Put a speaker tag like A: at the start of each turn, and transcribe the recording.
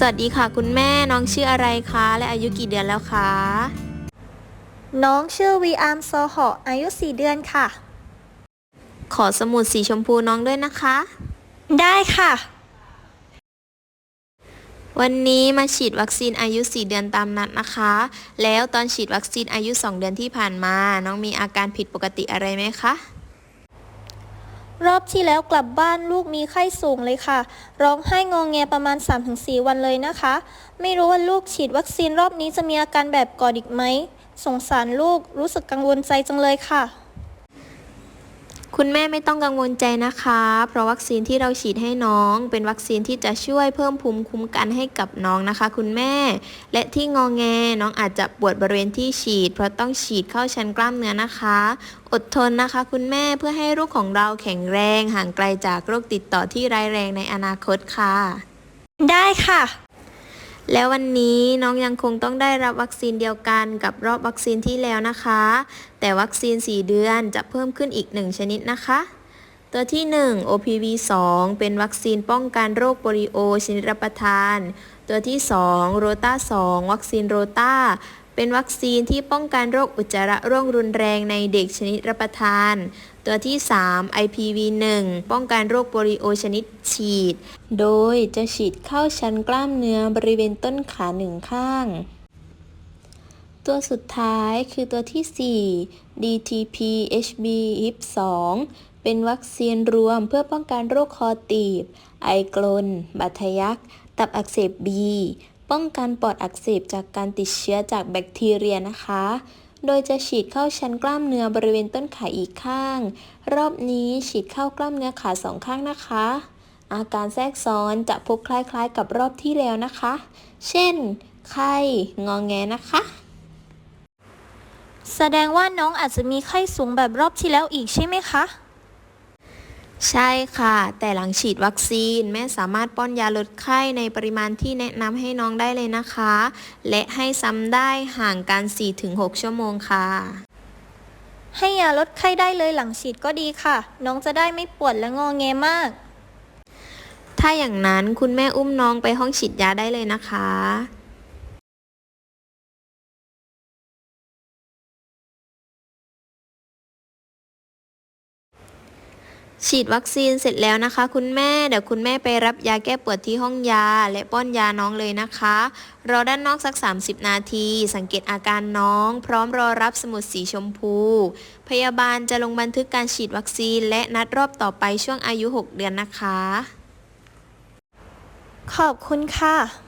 A: สวัสดีค่ะคุณแม่น้องชื่ออะไรคะ และอายุกี่เดือนแล้วคะ
B: น้องชื่อวีอาร์มโซโฮอายุ 4 เดือนค่ะ
A: ขอสมุดสีชมพูน้องด้วยนะคะ
B: ได้ค่ะ
A: วันนี้มาฉีดวัคซีนอายุ 4 เดือนตามนัดนะคะ แล้วตอนฉีดวัคซีนอายุ 2 เดือนที่ผ่านมา น้องมีอาการผิดปกติอะไรไหมคะ
B: รอบที่แล้วกลับบ้านลูกมีไข้สูงเลยค่ะ ร้องไห้งองแงประมาณ 3-4 วันเลยนะคะ ไม่รู้ว่าลูกฉีดวัคซีนรอบนี้จะมีอาการแบบก่อนอีกไหม สงสารลูกรู้สึกกังวลใจจังเลยค่ะ
A: คุณแม่ไม่ต้องกังวลใจนะคะ เพราะวัคซีนที่เราฉีดให้น้อง เป็นวัคซีนที่จะช่วยเพิ่มภูมิคุ้มกันให้กับน้องนะคะ คุณแม่ และที่งองแงน้องอาจจะปวดบริเวณที่ฉีด เพราะต้องฉีดเข้าชั้นกล้ามเนื้อนะคะ อดทนนะคะ คุณแม่เพื่อให้ลูกของเราแข็งแรงห่างไกลจากโรคติดต่อที่ร้ายแรงในอนาคตค่ะ
B: ได้ค่ะ
A: แล้ววันนี้น้องยังคงต้องได้รับวัคซีนเดียวกันกับรอบวัคซีนที่แล้วนะคะ แต่วัคซีน 4 เดือนจะเพิ่มขึ้นอีก 1 ชนิดนะคะ ตัวที่ 1 OPV 2 เป็นวัคซีนป้องกันโรคโปลิโอชนิดรับประทาน ตัวที่ 2 โรตา2 วัคซีนโรตา เป็นวัคซีนที่ป้องกันโรคอุจจาระร่วงรุนแรงในเด็กชนิดรับประทาน ตัวที่ 3 IPV 1 ป้องกันโรคโปลิโอชนิดฉีด โดยจะฉีดเข้าชั้นกล้ามเนื้อบริเวณต้นขาหนึ่งข้าง ตัวสุดท้ายคือตัวที่ 4 DTP HB HIP 2เป็นวัคซีนรวมเพื่อป้องกันโรคคอตีบ ไอกลน บาดทะยัก ตับอักเสบบี ป้องกันปอดอักเสบจากการติดเชื้อจากแบคทีเรียนะคะ โดยจะฉีดเข้าชั้นกล้ามเนื้อบริเวณต้นขาอีกข้าง รอบนี้ฉีดเข้ากล้ามเนื้อขาสองข้างนะคะ อาการแทรกซ้อนจะพบคล้ายๆ กับรอบที่แล้วนะคะ เช่น ไข้ งองแงนะคะ
B: แสดงว่าน้องอาจจะมีไข้สูงแบบรอบที่แล้วอีกใช่ไหมคะ
A: ใช่ค่ะ แต่หลังฉีดวัคซีน แม่สามารถป้อนยาลดไข้ในปริมาณที่แนะนำให้น้องได้เลยนะคะ และให้ซ้ำได้ห่างกัน 4-6 ชั่วโมงค่ะ
B: ให้ยาลดไข้ได้เลยหลังฉีดก็ดีค่ะ น้องจะได้ไม่ปวดและงอแงมาก
A: ถ้าอย่างนั้นคุณแม่อุ้มน้องไปห้องฉีดยาได้เลยนะคะ ฉีดวัคซีนเสร็จแล้วนะคะ คุณแม่เดี๋ยวคุณแม่ไปรับยาแก้ปวดที่ห้องยา และป้อนยาน้องเลยนะคะรอด้านนอกสัก 30 นาที สังเกตอาการน้อง พร้อมรอรับสมุดสีชมพู พยาบาลจะลงบันทึกการฉีดวัคซีน และนัดรอบต่อไปช่วงอายุ 6 เดือนนะคะ
B: ขอบคุณค่ะ